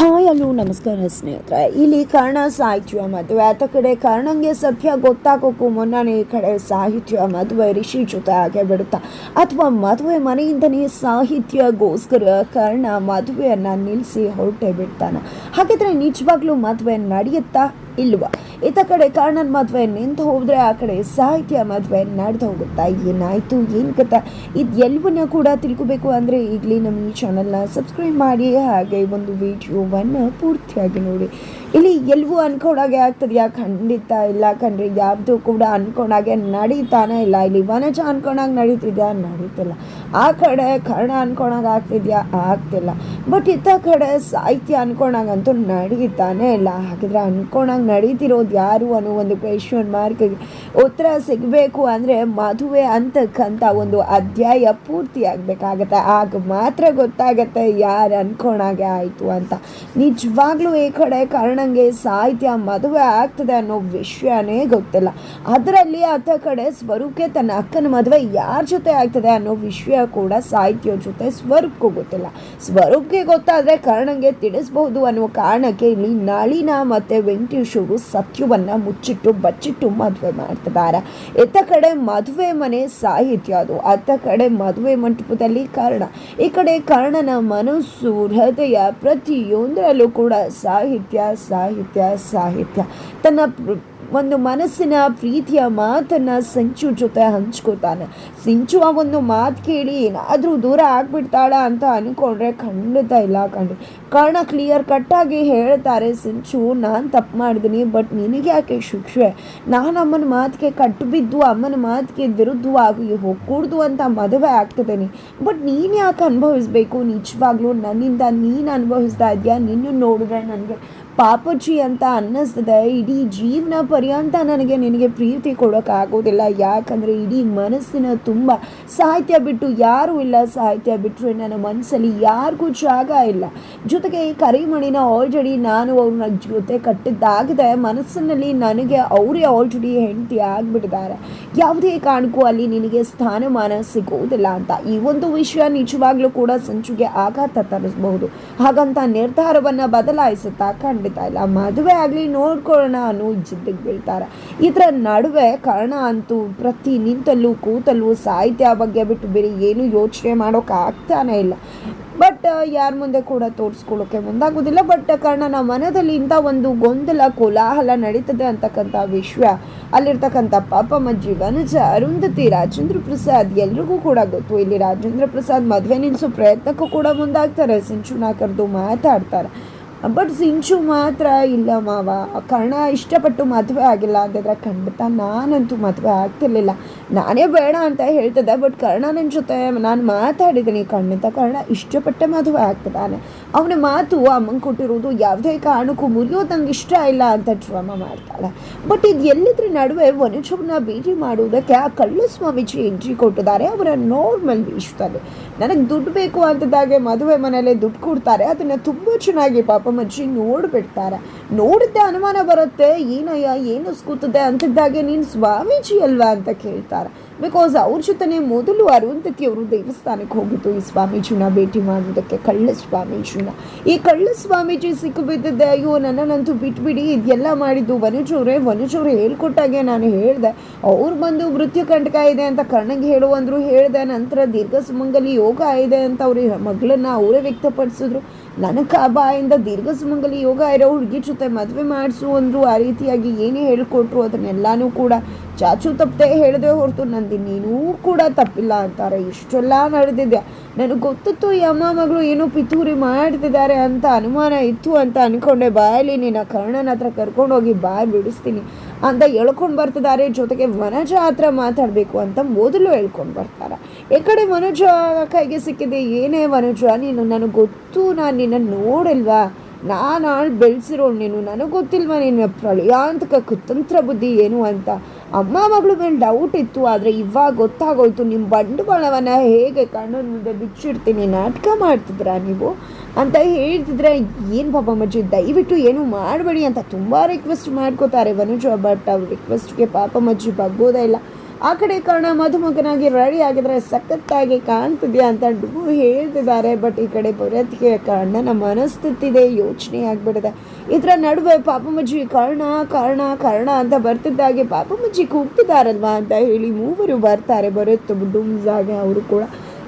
Hi. Hello, ನಮಸ್ಕಾರ ಸ್ನೇಹಿತರೆ. ಇಲ್ಲಿ ಕರ್ಣ ಸಾಹಿತ್ಯ ಮದುವೆ. ಆತ ಕಡೆ ಕರ್ಣಂಗೆ ಸತ್ಯ ಗೊತ್ತಾಗೋಕ್ಕೂ ಮುನ್ನನೇ ಈ ಕಡೆ ಸಾಹಿತ್ಯ ಮದುವೆ ಋಷಿ ಜೊತೆ ಆಗೇ ಬಿಡುತ್ತಾ. ಅಥವಾ ಮದುವೆ ಮನೆಯಿಂದನೇ ಸಾಹಿತ್ಯಗೋಸ್ಕರ ಕರ್ಣ ಮದುವೆಯನ್ನು ನಿಲ್ಲಿಸಿ ಹೊರಟೇ ಬಿಡ್ತಾನೆ. ಹಾಗಿದ್ರೆ ನಿಜವಾಗ್ಲೂ ಮದುವೆ ನಡೆಯುತ್ತಾ ಇಲ್ವಾ? ಈತ ಕಡೆ ಕರ್ಣನ ಮದುವೆ ನಿಂತು ಹೋದ್ರೆ ಆ ಕಡೆ ಸಾಹಿತ್ಯ ಮದುವೆ ನಡೆದು ಹೋಗುತ್ತಾ? ಏನಾಯಿತು? ಏನು ಗೊತ್ತಾ ಇದು ಕೂಡ ತಿಳ್ಕೊಬೇಕು ಅಂದರೆ ಈಗಲೇ ನಮ್ಮ ಈ ಚಾನಲ್ನ ಸಬ್ಸ್ಕ್ರೈಬ್ ಮಾಡಿ. ಹಾಗೆ ಒಂದು ವಿಡಿಯೋವನ್ನು ಪೂರ್ತಿಯಾಗಿ ನೋಡಿ. ಇಲ್ಲಿ ಎಲ್ಲವೂ ಅನ್ಕೊಂಡಾಗೆ ಆಗ್ತದೆಯಾ ಖಂಡಿತ ಇಲ್ಲ ಕಣ್ರಿ, ಯಾವುದು ಕೂಡ ಅನ್ಕೊಂಡಾಗೆ ನಡೀತಾನೆ ಇಲ್ಲ. ಇಲ್ಲಿ ವನಜ ಅನ್ಕೊಂಡಾಗ ನಡೀತಿದ್ಯಾ? ನಡೀತಿಲ್ಲ. ಆ ಕಡೆ ಕರ್ಣ ಅನ್ಕೊಂಡಾಗ ಆಗ್ತಿದ್ಯಾ? ಆಗ್ತಿಲ್ಲ. ಬಟ್ ಇತ್ತ ಕಡೆ ಸಾಹಿತ್ಯ ಅನ್ಕೊಂಡಾಗಂತೂ ನಡೀತಾನೆ ಇಲ್ಲ. ಹಾಗಿದ್ರೆ ಅನ್ಕೊಂಡಾಗ ನಡೀತಿರೋದು ಯಾರು ಅನ್ನೋ ಒಂದು ಕ್ವೆಶನ್ ಮಾರ್ಕ್ಗೆ ಉತ್ತರ ಸಿಗಬೇಕು ಅಂದರೆ ಮದುವೆ ಅಂತಕ್ಕಂಥ ಒಂದು ಅಧ್ಯಾಯ ಪೂರ್ತಿ ಆಗಬೇಕಾಗತ್ತೆ. ಆಗ ಮಾತ್ರ ಗೊತ್ತಾಗತ್ತೆ ಯಾರು ಅನ್ಕೊಂಡಾಗೆ ಆಯಿತು ಅಂತ. ನಿಜವಾಗ್ಲೂ ಈ ಕಡೆ ಕರ್ಣಂಗೆ ಸಾಹಿತ್ಯ ಮದುವೆ ಆಗ್ತದೆ ಅನ್ನೋ ವಿಷಯನೇ ಗೊತ್ತಿಲ್ಲ. ಅದರಲ್ಲಿ ಆತ ಕಡೆ ಸ್ವರೂಪಕ್ಕೆ ತನ್ನ ಅಕ್ಕನ ಮದುವೆ ಯಾರ ಜೊತೆ ಆಗ್ತದೆ ಅನ್ನೋ ವಿಷಯ ಕೂಡ ಸಾಹಿತ್ಯ ಜೊತೆ ಸ್ವರೂಪಕ್ಕೂ ಗೊತ್ತಿಲ್ಲ. ಸ್ವರೂಪ್ಗೆ ಗೊತ್ತಾದರೆ ಕರ್ಣಂಗೆ ತಿಳಿಸ್ಬಹುದು ಅನ್ನುವ ಕಾರಣಕ್ಕೆ ಇಲ್ಲಿ ನಳಿನ ಮತ್ತು ವೆಂಕಟೇಶರು ಸತ್ಯವನ್ನು ಸತ್ಯವನ್ನ ಮುಚ್ಚಿಟ್ಟು ಬಚ್ಚಿಟ್ಟು ಮದುವೆ ಮಾಡ್ತಿದ್ದಾರೆ. ಇತ್ತ ಕಡೆ ಮದುವೆ ಮನೆ ಸಾಹಿತ್ಯ ಅದು, ಅತ್ತ ಕಡೆ ಮದುವೆ ಮಂಟಪದಲ್ಲಿ ಕರ್ಣ. ಈ ಕಡೆ ಕರ್ಣನ ಮನಸ್ಸು, ಹೃದಯ ಪ್ರತಿಯೊಂದರಲ್ಲೂ ಕೂಡ ಸಾಹಿತ್ಯ ಸಾಹಿತ್ಯ ಸಾಹಿತ್ಯ. ತನ್ನ ಒಂದು ಮನಸ್ಸಿನ ಪ್ರೀತಿಯ ಮಾತನ್ನು ಸಂಚು ಜೊತೆ ಹಂಚ್ಕೋತಾನೆ. ಸಿಂಚು ಆ ಒಂದು ಮಾತು ಕೇಳಿ ಏನಾದರೂ ದೂರ ಆಗ್ಬಿಡ್ತಾಳ ಅಂತ ಅಂದ್ಕೊಂಡ್ರೆ ಖಂಡಿತ ಇಲ್ಲ ಕಂಡು ಕಾರಣ ಕ್ಲಿಯರ್ ಕಟ್ಟಾಗಿ ಹೇಳ್ತಾರೆ, ಸಿಂಚು, ನಾನು ತಪ್ಪು ಮಾಡಿದ್ದೀನಿ ಬಟ್ ನಿನಗೆ ಯಾಕೆ ಶಿಕ್ಷೆ? ನಾನು ಅಮ್ಮನ ಮಾತಿಗೆ ಕಟ್ಟು ಬಿದ್ದು ಅಮ್ಮನ ಮಾತಿಗೆ ವಿರುದ್ಧವಾಗಿ ಹೋಗ್ಕೂಡ್ದು ಅಂತ ಮದುವೆ ಆಗ್ತಿದ್ದೀನಿ ಬಟ್ ನೀನು ಯಾಕೆ ಅನುಭವಿಸ್ಬೇಕು? ನಿಜವಾಗ್ಲೂ ನನ್ನಿಂದ ನೀನು ಅನುಭವಿಸ್ತಾ ಇದೆಯಾ? ನಿನ್ನ ನೋಡಿದ್ರೆ ನನಗೆ ಪಾಪಚ್ಚಿ ಅಂತ ಅನ್ನಿಸ್ತದೆ. ಇಡೀ ಜೀವನ ಪರ್ಯಂತ ನನಗೆ ನಿನಗೆ ಪ್ರೀತಿ ಕೊಡೋಕ್ಕಾಗೋದಿಲ್ಲ ಯಾಕಂದರೆ ಇಡೀ ಮನಸ್ಸಿನ ತುಂಬ ಸಾಹಿತ್ಯ ಬಿಟ್ಟು ಯಾರೂ ಇಲ್ಲ. ಸಾಹಿತ್ಯ ಬಿಟ್ಟರೆ ನನ್ನ ಮನಸ್ಸಲ್ಲಿ ಯಾರಿಗೂ ಜಾಗ ಇಲ್ಲ. ಜೊತೆಗೆ ಈ ಕರಿಮಣಿನ ಆಲ್ರೆಡಿ ನಾನು ಅವ್ರನ್ನ ಜೊತೆ ಕಟ್ಟಿದ್ದಾಗಿದೆ. ಮನಸ್ಸಿನಲ್ಲಿ ನನಗೆ ಅವರೇ ಆಲ್ರೆಡಿ ಹೆಂಡತಿ ಆಗಿಬಿಟ್ಟಿದ್ದಾರೆ. ಯಾವುದೇ ಕಾರಣಕ್ಕೂ ಅಲ್ಲಿ ನಿನಗೆ ಸ್ಥಾನಮಾನ ಸಿಗೋದಿಲ್ಲ ಅಂತ. ಈ ಒಂದು ವಿಷಯ ನಿಜವಾಗ್ಲೂ ಕೂಡ ಸಂಚುಗೆ ಆಘಾತ ತರಿಸಬಹುದು. ಹಾಗಂತ ನಿರ್ಧಾರವನ್ನು ಬದಲಾಯಿಸುತ್ತಾ ಖಂಡಿತ ಇಲ್ಲ. ಮದುವೆ ಆಗಲಿ ನೋಡ್ಕೊಳ್ಳೋಣ ಅನ್ನೋ ಜಿದ್ದಿಗೆ ಬೀಳ್ತಾರೆ. ಇದರ ನಡುವೆ ಕರ್ಣ ಅಂತೂ ಪ್ರತಿ ನಿಂತಲ್ಲೂ ಕೂತಲ್ಲೂ ಸಾಹಿತ್ಯ ಬಗ್ಗೆ ಬಿಟ್ಟು ಬೇರೆ ಏನು ಯೋಚನೆ ಮಾಡೋಕೆ ಆಗ್ತಾನೆ ಇಲ್ಲ. ಬಟ್ ಯಾರ ಮುಂದೆ ಕೂಡ ತೋರಿಸ್ಕೊಳ್ಳೋಕೆ ಮುಂದಾಗೋದಿಲ್ಲ. ಬಟ್, ಕರ್ಣನ ಮನದಲ್ಲಿ ಇಂಥ ಒಂದು ಗೊಂದಲ, ಕೋಲಾಹಲ ನಡೀತದೆ ಅಂತಕ್ಕಂಥ ವಿಶ್ವ, ಅಲ್ಲಿರ್ತಕ್ಕಂಥ ಪಾಪ ಮಜ್ಜಿ ವನಜ ಅರುಂಧತಿ ರಾಜೇಂದ್ರ ಪ್ರಸಾದ್ ಎಲ್ರಿಗೂ ಕೂಡ ಗೊತ್ತು. ಇಲ್ಲಿ ರಾಜೇಂದ್ರ ಪ್ರಸಾದ್ ಮದುವೆ ನಿಲ್ಲಿಸೋ ಪ್ರಯತ್ನಕ್ಕೂ ಕೂಡ ಮುಂದಾಗ್ತಾರೆ. ಸಿಂಚುನಾಕರ್ದು ಮಾತಾಡ್ತಾರೆ. ಬಟ್ ಸಿಂಚು ಮಾತ್ರ ಇಲ್ಲ ಮಾವ. ಕರ್ಣ ಇಷ್ಟಪಟ್ಟು ಮದುವೆ ಆಗಿಲ್ಲ ಅಂತಂದ್ರೆ ಖಂಡಿತ ನಾನಂತೂ ಮದುವೆ ಆಗ್ತಿರ್ಲಿಲ್ಲ. ನಾನೇ ಬೇಡ ಅಂತ ಹೇಳ್ತಿದ್ದೆ, ಬಟ್ ಕರ್ಣ ನನ್ನ ಜೊತೆ ನಾನು ಮಾತಾಡಿದ್ದೀನಿ. ಖಂಡಿತ ಕರ್ಣ ಇಷ್ಟಪಟ್ಟೆ ಮದುವೆ ಆಗ್ತದಾನೆ ಅವನ ಮಾತು ಅಮ್ಮಂಗೆ ಕೊಟ್ಟಿರೋದು ಯಾವುದೇ ಕಾರಣಕ್ಕೂ ಮುರಿಯೋದು ನಂಗೆ ಇಷ್ಟ ಇಲ್ಲ ಅಂತ ಡ್ರಾಮಾ ಮಾಡ್ತಾಳೆ. ಬಟ್ ಇದು ಎಲ್ಲಿದ್ರ ನಡುವೆ ವನಜವನ್ನ ಭೇಟಿ ಮಾಡುವುದಕ್ಕೆ ಆ ಕಳ್ಳಸ್ವಾಮಿಜಿ ಎಂಟ್ರಿ ಕೊಟ್ಟಿದ್ದಾರೆ. ಅವರ ನಾರ್ಮಲ್ ವಿಷಯದಲ್ಲಿ ನನಗೆ ದುಡ್ಡು ಬೇಕು ಅಂತದಾಗೆ ಮದುವೆ ಮನೆಯಲ್ಲೇ ದುಡ್ಡು ಕೊಡ್ತಾರೆ. ಅದನ್ನು ತುಂಬ ಚೆನ್ನಾಗಿ ಪಾಪ ಮಜ್ಜಿ ನೋಡಿಬಿಡ್ತಾರೆ. ನೋಡಿದ್ದೆ ಅನುಮಾನ ಬರುತ್ತೆ, ಏನಯ್ಯ, ಏನು ಸ್ಕೂತದೆ ಅಂತಿದ್ದಾಗೆ ನೀನು ಸ್ವಾಮೀಜಿ ಅಲ್ವಾ ಅಂತ ಕೇಳ್ತಾರೆ. ಬಿಕಾಸ್ ಅವ್ರ ಜೊತೆನೆ ಮೊದಲು ಅರುಂಧತಿ ಅವರು ದೇವಸ್ಥಾನಕ್ಕೆ ಹೋಗಿದ್ದು. ಈ ಸ್ವಾಮೀಜಿನ ಭೇಟಿ ಮಾಡೋದಕ್ಕೆ ಕಳ್ಳ ಸ್ವಾಮೀಜಿನ ಈ ಕಳ್ಳ ಸ್ವಾಮೀಜಿ ಸಿಕ್ಕಿಬಿದ್ದಿದ್ದೆ, ಅಯ್ಯೋ, ನನ್ನನ್ನಂತೂ ಬಿಟ್ಬಿಡಿ, ಇದೆಲ್ಲ ಮಾಡಿದ್ದು ವನುಜವ್ರೆ ವನುಜವ್ರು ಹೇಳ್ಕೊಟ್ಟಾಗೆ ನಾನು ಹೇಳಿದೆ. ಅವ್ರು ಬಂದು ಮೃತ್ಯು ಕಂಟಕ ಇದೆ ಅಂತ ಕರ್ಣಗೆ ಹೇಳು ಅಂದರು, ಹೇಳಿದೆ. ನಂತರ ದೀರ್ಘ ಸುಮಂಗಲಿ ಯೋಗ ಇದೆ ಅಂತ ಅವ್ರ ಮಗಳನ್ನ ಅವರೇ ವ್ಯಕ್ತಪಡಿಸಿದ್ರು. ನನಗೆ ಆ ಬಾಯಿಂದ ದೀರ್ಘ ಸುಮಂಗಲಿ ಯೋಗ ಇರೋ ಹುಡುಗಿ ಜೊತೆ ಮದುವೆ ಮಾಡಿಸು ಅಂದರು. ಆ ರೀತಿಯಾಗಿ ಏನೇ ಹೇಳ್ಕೊಟ್ರು, ಅದನ್ನೆಲ್ಲನೂ ಕೂಡ ಚಾಚು ತಪ್ಪದೆ ಹೇಳಿದೆ ಹೊರತು ನಂದು, ನೀನೂ ಕೂಡ ತಪ್ಪಿಲ್ಲ ಅಂತಾರೆ. ಇಷ್ಟೆಲ್ಲ ನಡೆದಿದೆ. ನನಗೆ ಗೊತ್ತಿತ್ತು ಈ ಅಮ್ಮ ಮಗಳು ಏನೋ ಪಿತೂರಿ ಮಾಡ್ತಿದ್ದಾರೆ ಅಂತ ಅನುಮಾನ ಇತ್ತು ಅಂತ ಅನ್ಕೊಂಡೆ. ಬಾಯಲ್ಲಿ ನಿನ್ನ ಕರ್ಣನ ಹತ್ರ ಕರ್ಕೊಂಡೋಗಿ ಬಾಯಿ ಬಿಡಿಸ್ತೀನಿ ಅಂತ ಹೇಳ್ಕೊಂಡು ಬರ್ತಿದ್ದಾರೆ. ಜೊತೆಗೆ ವನಜ ಹತ್ರ ಮಾತಾಡಬೇಕು ಅಂತ ಮೊದಲು ಹೇಳ್ಕೊಂಡು ಬರ್ತಾರೆ. ಈ ಕಡೆ ಕೈಗೆ ಸಿಕ್ಕಿದೆ. ಏನೇ ಮನೋಜ ನೀನು ನನಗೆ ಗೊತ್ತು. ನಾನು ನಿನ್ನ ನೋಡಿಲ್ವಾ? ನಾನು ಆಳು ಬೆಳೆಸಿರೋ ನೀನು. ನನಗೆ ಗೊತ್ತಿಲ್ವಾ ನಿನ್ನ ಪ್ರಳಯಾಂತಕ ಕುತಂತ್ರ ಬುದ್ಧಿ ಏನು ಅಂತ? ಅಮ್ಮ ಮಗಳ ಮೇಲೆ ಡೌಟ್ ಇತ್ತು, ಆದರೆ ಇವಾಗ ಗೊತ್ತಾಗೋಯ್ತು ನಿಮ್ಮ ಬಂಡವಾಳವನ್ನು ಹೇಗೆ ಕಣ್ಣು ಮುಂದೆ ಬಿಚ್ಚಿಡ್ತೀನಿ, ನಾಟಕ ಮಾಡ್ತಿದ್ರಾ ನೀವು? ಅಂತ ಹೇಳ್ತಿದ್ರೆ, ಏನು ಪಾಪ ಮಜ್ಜಿ ದಯವಿಟ್ಟು ಏನು ಮಾಡಬೇಡಿ ಅಂತ ತುಂಬ ರಿಕ್ವೆಸ್ಟ್ ಮಾಡ್ಕೋತಾರೆ ವನುಜ ಬಟ್ ಅವ್ರ ರಿಕ್ವೆಸ್ಟ್ಗೆ ಪಾಪ ಮಜ್ಜಿ ಬಗ್ಗೋದೇ ಇಲ್ಲ. ಆ ಕಡೆ ಕರ್ಣ ಮಧುಮಗನಾಗಿ ರೆಡಿ ಆಗಿದ್ರೆ ಸಖತ್ತಾಗಿ ಕಾಣ್ತಿದ್ಯಾ ಅಂತ ಡುಬು ಹೇಳ್ತಿದ್ದಾರೆ ಬಟ್ ಈ ಕಡೆ ಭರತ್ಗೆ ಕರ್ಣನ ಮನಸ್ಥಿತಿದೆ, ಯೋಚನೆ ಆಗ್ಬಿಟ್ಟಿದೆ. ಇದರ ನಡುವೆ ಪಾಪಮಜ್ಜಿ ಕರ್ಣ ಕರ್ಣ ಕರ್ಣ ಅಂತ ಬರ್ತಿದ್ದಾಗೆ ಪಾಪಮಜ್ಜಿ ಕೂಗ್ತಿದಾರಲ್ವಾ ಅಂತ ಹೇಳಿ ಮೂವರು ಬರ್ತಾರೆ ಭರತ್ ಡುಮ್ಸಾಗೆ ಅವರು ಕೂಡ.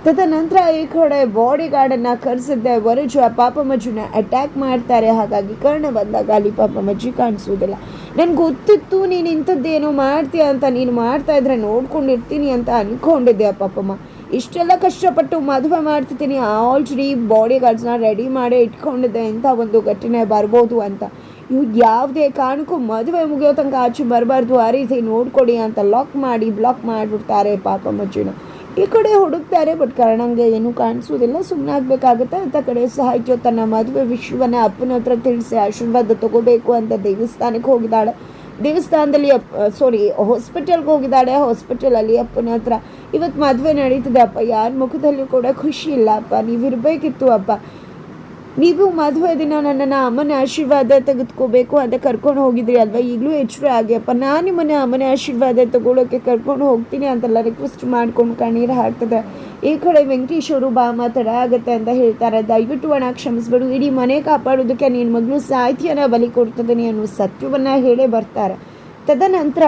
ತದನಂತರ ಈ ಕಡೆ ಬಾಡಿ ಗಾರ್ಡನ್ನ ಕರೆಸಿದ್ದೆ, ವರಜು ಪಾಪಮಜ್ಜುನ ಅಟ್ಯಾಕ್ ಮಾಡ್ತಾರೆ, ಹಾಗಾಗಿ ಕರ್ಣ ಬಂದಾಗ ಅಲ್ಲಿ ಪಾಪಮಜ್ಜಿ ಕಾಣಿಸೋದಿಲ್ಲ ನನ್ಗೆ ಗೊತ್ತಿತ್ತು ನೀನು ಇಂಥದ್ದೇನೋ ಮಾಡ್ತೀಯ ಅಂತ, ನೀನು ಮಾಡ್ತಾ ಇದ್ರೆ ನೋಡ್ಕೊಂಡಿರ್ತೀನಿ ಅಂತ ಅನ್ಕೊಂಡಿದ್ದೆ ಆ ಪಾಪಮ್ಮ. ಇಷ್ಟೆಲ್ಲ ಕಷ್ಟಪಟ್ಟು ಮದುವೆ ಮಾಡ್ತಿದ್ದೀನಿ, ಆಲ್ರೆಡಿ ಬಾಡಿ ಗಾರ್ಡ್ಸ್ನ ರೆಡಿ ಮಾಡಿ ಇಟ್ಕೊಂಡಿದ್ದೆ ಅಂತ ಒಂದು ಘಟನೆ ಬರ್ಬೋದು ಅಂತ. ಇವು ಯಾವುದೇ ಕಾರಣಕ್ಕೂ ಮದುವೆ ಮುಗಿಯೋ ತನಕ ಆಚೆ ಬರಬಾರ್ದು, ಆ ರೀತಿ ನೋಡ್ಕೊಡಿ ಅಂತ ಲಾಕ್ ಮಾಡಿ ಬ್ಲಾಕ್ ಮಾಡಿಬಿಡ್ತಾರೆ ಪಾಪಮಜ್ಜಿನ ಈ ಕಡೆ ಹುಡುಕ್ತಾರೆ ಬಟ್ ಕರ್ಣಂಗೆ ಏನು ಕಾಣಿಸೋದಿಲ್ಲ. ಸುಮ್ಮನೆ ಆಗ್ಬೇಕಾಗುತ್ತೆ ಅಂತ ಕಡೆ ಸಾಹಿತ್ಯ ತನ್ನ ಮದುವೆ ವಿಶ್ವನ ಅಪ್ಪನ ಹತ್ರ ತಿಳಿಸಿ ಆಶೀರ್ವಾದ ತಗೋಬೇಕು ಅಂತ ದೇವಸ್ಥಾನಕ್ಕೆ ಹೋಗಿದ್ದಾಳೆ. ದೇವಸ್ಥಾನದಲ್ಲಿ ಸಾರಿ ಹಾಸ್ಪಿಟಲ್ಗೆ ಹೋಗಿದ್ದಾಳೆ. ಹಾಸ್ಪಿಟಲಲ್ಲಿ ಅಪ್ಪನ ಹತ್ರ ಇವತ್ತು ಮದುವೆ ನಡೀತದೆ ಅಪ್ಪ, ಯಾರ ಮುಖದಲ್ಲಿ ಕೂಡ ಖುಷಿ ಇಲ್ಲ ಅಪ್ಪ, ನೀವಿರಬೇಕಿತ್ತು ಅಪ್ಪ. ನೀವು ಮದುವೆ ದಿನ ನನ್ನನ್ನು ಅಮ್ಮನ ಆಶೀರ್ವಾದ ತೆಗೆದುಕೋಬೇಕು ಅಂತ ಕರ್ಕೊಂಡು ಹೋಗಿದ್ರಿ ಅಲ್ವಾ? ಈಗಲೂ ಎಚ್ಚರ ಆಗ್ಯಪ್ಪ ನಾನು ನಿಮ್ಮನ್ನ ಅಮ್ಮನ ಆಶೀರ್ವಾದ ತಗೊಳ್ಳೋಕೆ ಕರ್ಕೊಂಡು ಹೋಗ್ತೀನಿ ಅಂತೆಲ್ಲ ರಿಕ್ವೆಸ್ಟ್ ಮಾಡ್ಕೊಂಡು ಕಣ್ಣೀರು ಹಾಕ್ತದೆ. ಈ ಕಡೆ ವೆಂಕಟೇಶ್ ಅವರು ಬಾ, ಮಾತಡ ಆಗುತ್ತೆ ಅಂತ ಹೇಳ್ತಾರೆ. ದಯವಿಟ್ಟು ಒಣ ಕ್ಷಮಿಸ್ಬಿಡು. ಇಡೀ ಮನೆ ಕಾಪಾಡೋದಕ್ಕೆ ನಿನ್ನ ಮಗಳು ಸಾಹಿತ್ಯನ ಬಲಿ ಕೊಡ್ತದೆ ಅನ್ನೋ ಸತ್ಯವನ್ನು ಹೇಳೇ ಬರ್ತಾರೆ. ತದನಂತರ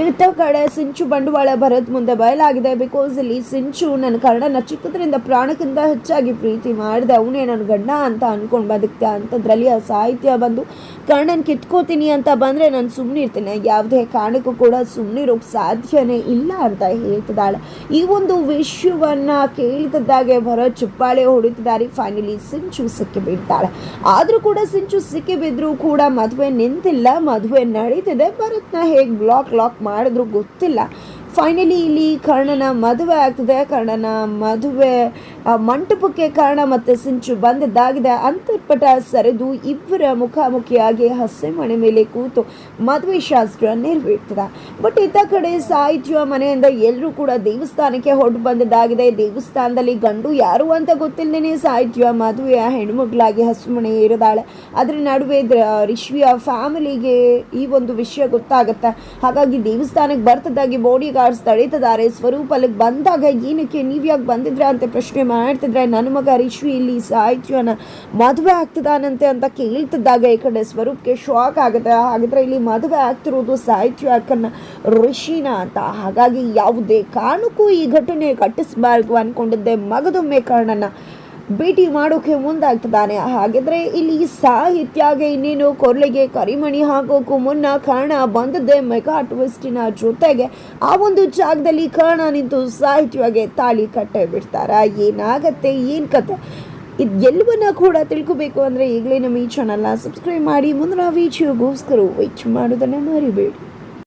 ಇರ್ತ ಕಡೆ ಸಿಂಚು ಬಂಡವಾಳ ಭರತ್ ಮುಂದೆ ಬಯಲಾಗಿದೆ ಬಿಕಾಸ್ ಇಲ್ಲಿ ಸಿಂಚು ನನ್ನ ಕರ್ಣನ ಚಿಕ್ಕದ್ರಿಂದ ಪ್ರಾಣಕ್ಕಿಂತ ಹೆಚ್ಚಾಗಿ ಪ್ರೀತಿ ಮಾಡಿದೆ. ಅವನೇ ನನ್ನ ಗಂಡ ಅಂತ ಅನ್ಕೊಂಡು ಬದುಕ್ತೆ ಅಂಥದ್ರಲ್ಲಿ ಆ ಸಾಹಿತ್ಯ ಬಂದು, ಕರ್ಣನ್ ಕಿತ್ಕೋತೀನಿ ಅಂತ ಬಂದರೆ ನಾನು ಸುಮ್ಮನೆ ಇರ್ತೀನಿ ಯಾವುದೇ ಕಾರಣಕ್ಕೂ ಕೂಡ ಸುಮ್ಮನಿರೋಕ್ಕೆ ಸಾಧ್ಯನೇ ಇಲ್ಲ ಅಂತ ಹೇಳ್ತಿದ್ದಾಳೆ. ಈ ಒಂದು ವಿಷಯವನ್ನು ಕೇಳ್ತಿದ್ದಾಗೆ ಭರತ್ ಚುಪ್ಪಾಳೆ ಹೊಡಿತಿದ್ದಾರೆ. ಫೈನಲಿ ಸಿಂಚು ಸಿಕ್ಕಿ ಬಿಡ್ತಾಳೆ. ಆದರೂ ಕೂಡ ಸಿಂಚು ಸಿಕ್ಕಿ ಬಿದ್ದರೂ ಕೂಡ ಮದುವೆ ನಿಂತಿಲ್ಲ. ಮದುವೆ ನಡೀತಿದೆ. ಭರತ್ನ ಹೇಗೆ ಬ್ಲಾಕ್ ಲಾಕ್ ಮಾಡಿದ್ರು ಗೊತ್ತಿಲ್ಲ. ಫೈನಲಿ ಇಲ್ಲಿ ಕರ್ಣನ ಮದುವೆ ಆಗ್ತದೆ. ಕರ್ಣನ ಮದುವೆ ಮಂಟಪಕ್ಕೆ ಕಾರಣ ಮತ್ತು ಸಿಂಚು ಬಂದಿದ್ದಾಗಿದೆ. ಅಂತರ್ಪಟ ಸರಿದು ಇಬ್ಬರ ಮುಖಾಮುಖಿಯಾಗಿ ಹಸೆ ಮನೆ ಮೇಲೆ ಕೂತು ಮದುವೆ ಶಾಸ್ತ್ರ ನೆರವೇರ್ತದೆ. ಬಟ್ ಇತ್ತ ಕಡೆ ಸಾಹಿತ್ಯ ಮನೆಯಿಂದ ಎಲ್ಲರೂ ಕೂಡ ದೇವಸ್ಥಾನಕ್ಕೆ ಹೊರಟು ಬಂದಿದ್ದಾಗಿದೆ. ದೇವಸ್ಥಾನದಲ್ಲಿ ಗಂಡು ಯಾರು ಅಂತ ಗೊತ್ತಿಲ್ಲದೇನೆ ಸಾಹಿತ್ಯ ಮದುವೆಯ ಹೆಣ್ಮಗಳಾಗಿ ಹಸು ಮನೆ ಇರದಾಳೆ ಅದರ ನಡುವೆ ರಿಶ್ವಿಯ ಫ್ಯಾಮಿಲಿಗೆ ಈ ಒಂದು ವಿಷಯ ಗೊತ್ತಾಗತ್ತೆ. ಹಾಗಾಗಿ ದೇವಸ್ಥಾನಕ್ಕೆ ಬರ್ತದಾಗಿ ಬಾಡಿ ಗಾರ್ಡ್ಸ್ ಸ್ವರೂಪ ಅಲ್ಲಿಗೆ ಬಂದಾಗ ಏನಕ್ಕೆ ನೀವು ಯಾಕೆ ಬಂದಿದ್ರ ಅಂತ ಪ್ರಶ್ನೆ ಮಾಡ್ತಿದ್ರೆ ನನ್ನ ಮಗ ರಿಶ್ವಿ ಇಲ್ಲಿ ಸಾಹಿತ್ಯನ ಮದುವೆ ಆಗ್ತದಾನಂತೆ ಅಂತ ಕೇಳ್ತಿದ್ದಾಗ ಈ ಕಡೆ ಸ್ವರೂಪ್ಗೆ ಶಾಕ್ ಆಗುತ್ತೆ. ಹಾಗಿದ್ರೆ ಇಲ್ಲಿ ಮದುವೆ ಆಗ್ತಿರೋದು ಸಾಹಿತ್ಯ ಅಕ್ಕನ ಋಷಿನ ಅಂತ. ಹಾಗಾಗಿ ಯಾವುದೇ ಕಾರಣಕ್ಕೂ ಈ ಘಟನೆ ಕಟ್ಟಿಸಬಾರ್ದು ಅನ್ಕೊಂಡಿದ್ದೆ. ಮಗದೊಮ್ಮೆ ಕರ್ಣನ ಭೇಟಿ ಮಾಡೋಕೆ ಮುಂದಾಗ್ತದಾನೆ ಹಾಗಿದ್ರೆ ಇಲ್ಲಿ ಸಾಹಿತ್ಯಗೆ ಇನ್ನೇನು? ಕೊರ್ಲೆಗೆ ಕರಿಮಣಿ ಹಾಕೋಕ್ಕೂ ಮುನ್ನ ಕರ್ಣ ಬಂದದ್ದೆ ಮೆಗಾ ಟ್ವಿಸ್ಟಿನ ಜೊತೆಗೆ ಆ ಒಂದು ಜಾಗದಲ್ಲಿ ಕರ್ಣ ನಿಂತು ಸಾಹಿತ್ಯವಾಗಿ ತಾಳಿ ಕಟ್ಟೆ ಬಿಡ್ತಾರ. ಏನಾಗತ್ತೆ? ಏನು ಕತೆ? ಇದು ಎಲ್ಲವನ್ನ ಕೂಡ ತಿಳ್ಕೊಬೇಕು ಅಂದರೆ ಈಗಲೇ ನಮ್ಮ ಈ ಚಾನಲ್ನ ಸಬ್ಸ್ಕ್ರೈಬ್ ಮಾಡಿ. ಮುಂದಿನ ವಿಡಿಯೋಗೋಸ್ಕರ ವೆಚ್ ಮಾಡೋದನ್ನ ಮರಿಬೇಡಿ.